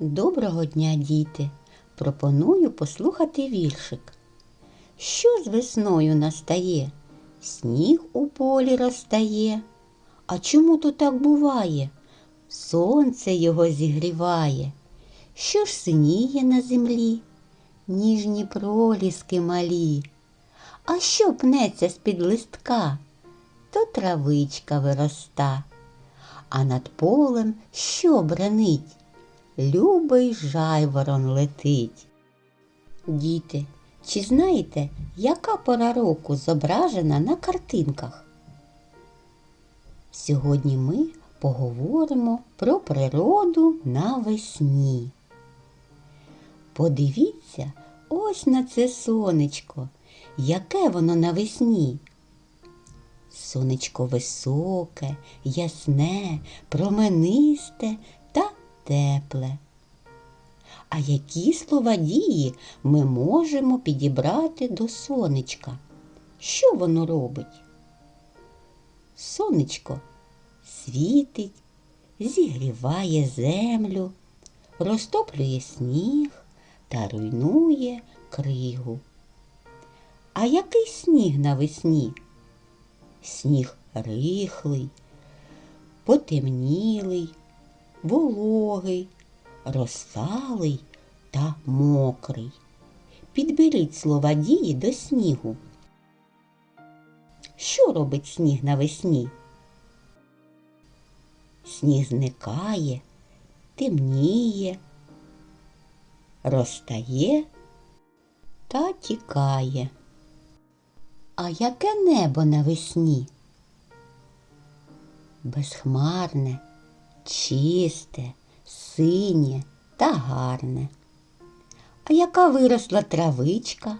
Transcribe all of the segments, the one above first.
Доброго дня, діти! Пропоную послухати віршик. Що з весною настає? Сніг у полі розтає. А чому то так буває? Сонце його зігріває. Що ж синіє на землі? Ніжні проліски малі. А що пнеться з-під листка? То травичка вироста. А над полем що бренить? Любий жайворон летить. Діти, чи знаєте, яка пора року зображена на картинках? Сьогодні ми поговоримо про природу навесні. Подивіться ось на це сонечко, яке воно навесні. Сонечко високе, ясне, променисте тепле. А які слова дії ми можемо підібрати до сонечка? Що воно робить? Сонечко світить, зігріває землю, розтоплює сніг та руйнує кригу. А який сніг навесні? Сніг рихлий, потемнілий, вологий, розталий та мокрий. Підберіть слова дії до снігу. Що робить сніг навесні? Сніг зникає, темніє, розтає та тікає. А яке небо навесні? Безхмарне, чисте, синє та гарне. А яка виросла травичка?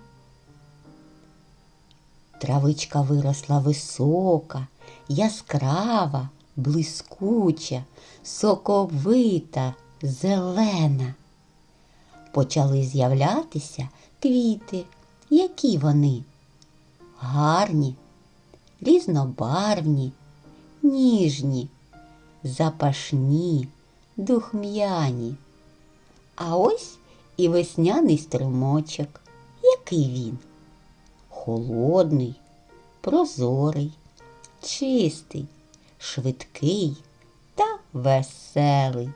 Травичка виросла висока, яскрава, блискуча, соковита, зелена. Почали з'являтися квіти. Які вони? Гарні, різнобарвні, ніжні, запашні, духм'яні. А ось і весняний струмочок. Який він? Холодний, прозорий, чистий, швидкий та веселий.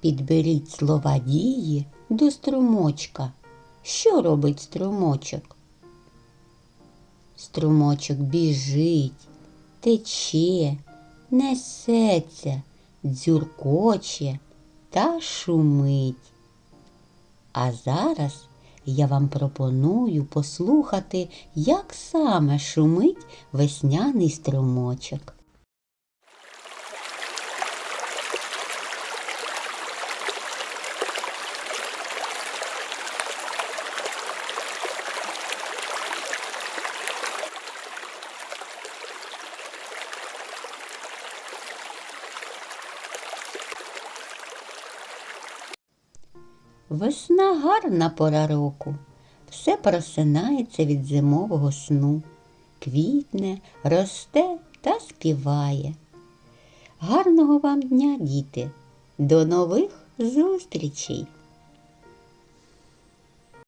Підберіть слова дії до струмочка. Що робить струмочок? Струмочок біжить, тече, несеться, дзюркоче та шумить. А зараз я вам пропоную послухати, як саме шумить весняний струмочок. Весна гарна пора року, все просинається від зимового сну, квітне, росте та співає. Гарного вам дня, діти! До нових зустрічей!